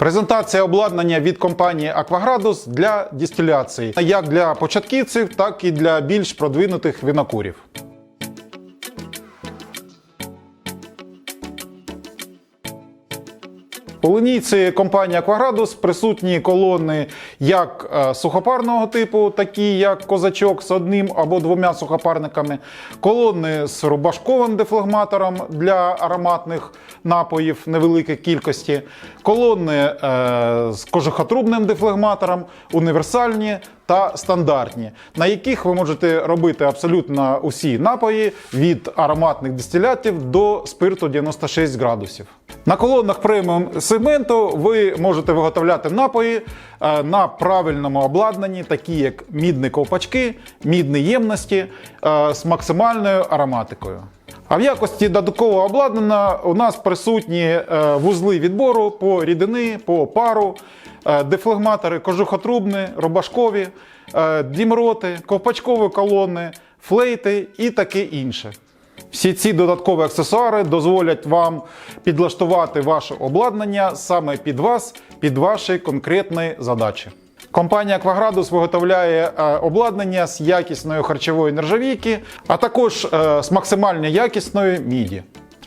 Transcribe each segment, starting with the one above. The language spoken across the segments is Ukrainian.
Презентація обладнання від компанії Акваградус для дистиляції, як для початківців, так і для більш продвинутих винокурів. У компанії Aquagradus присутні колони як е, сухопарного типу, такі як козачок з одним або двома сухопарниками, колони з рубашковим дефлагматором для ароматних напоїв невеликої кількості, колони е, з кожухотрубним дефлагматором, універсальні та стандартні, на яких ви можете робити абсолютно усі напої від ароматних дистилятів до спирту 96 градусів. На колонах преміум сегменту ви можете виготовляти напої е, на правильному обладнанні, такі як мідні ковпачки, мідні ємності е, з максимальною ароматикою. А в якості додаткового обладнання у нас присутні е, вузли відбору по рідини, по пару, дефлегматори кожухотрубні, рубашкові, дімроти, ковпачкові колони, флейти і таке інше. Всі ці додаткові аксесуари дозволять вам підлаштувати ваше обладнання саме під вас, під ваші конкретні задачі. Компанія Кваградус виготовляє е, обладнання з якісної харчової нержавійки, а також е, з максимально якісної міді.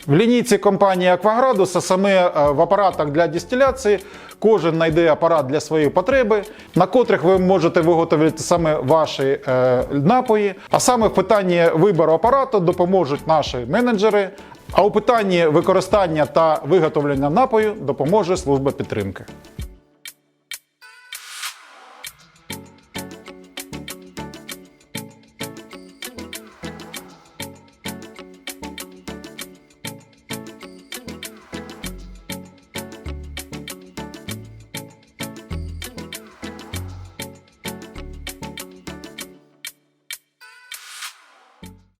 В лінійці компанії Акваградуса саме е, в апаратах для дистиляції, кожен знайде апарат для своєї потреби, на котрих ви можете виготовити саме ваші е, напої. А саме в питанні вибору апарату допоможуть наші менеджери. А у питанні використання та виготовлення напою допоможе служба підтримки.